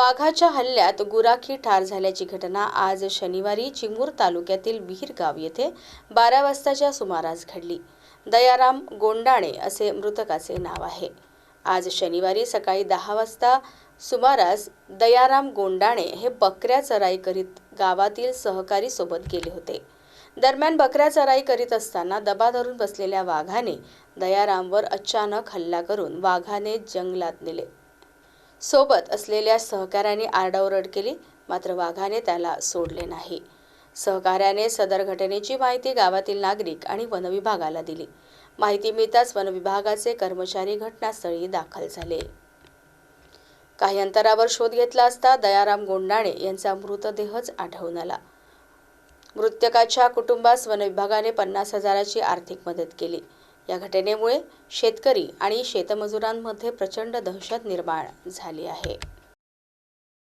वाघाच्या हल्ल्यात गुराखी ठार झाल्याची घटना आज शनिवारी चिमूर तालुक्यातील विहीरगाव येथे बारा वाजताच्या सुमारास घडली. दयाराम गोंडाणे असे मृतकाचे नाव आहे. आज शनिवारी सकाळी दहा वाजता सुमारास दयाराम गोंडाणे हे बकऱ्या चराई करीत गावातील सहकारी सोबत गेले होते. दरम्यान बकऱ्या चराई करीत असताना दबा धरून बसलेल्या वाघाने दयारामवर अचानक हल्ला करून वाघाने जंगलात नेले. सोबत असलेल्या सहकाऱ्याने आरडाओरड केली मात्र वाघाने त्याला सोडले नाही. सहकाऱ्याने सदर घटनेची माहिती गावातील नागरिक आणि वनविभागाला दिली. माहिती मिळताच वनविभागाचे कर्मचारी घटनास्थळी दाखल झाले. काही अंतरावर शोध घेतला असता दयाराम गोंडाणे यांचा मृतदेहच आढळून आला. मृतकाच्या कुटुंबास वनविभागाने पन्नास हजाराची आर्थिक मदत केली. या घटनेमुळे शेतकरी आणि शेतमजुरांमध्ये प्रचंड दहशत निर्माण झाली आहे.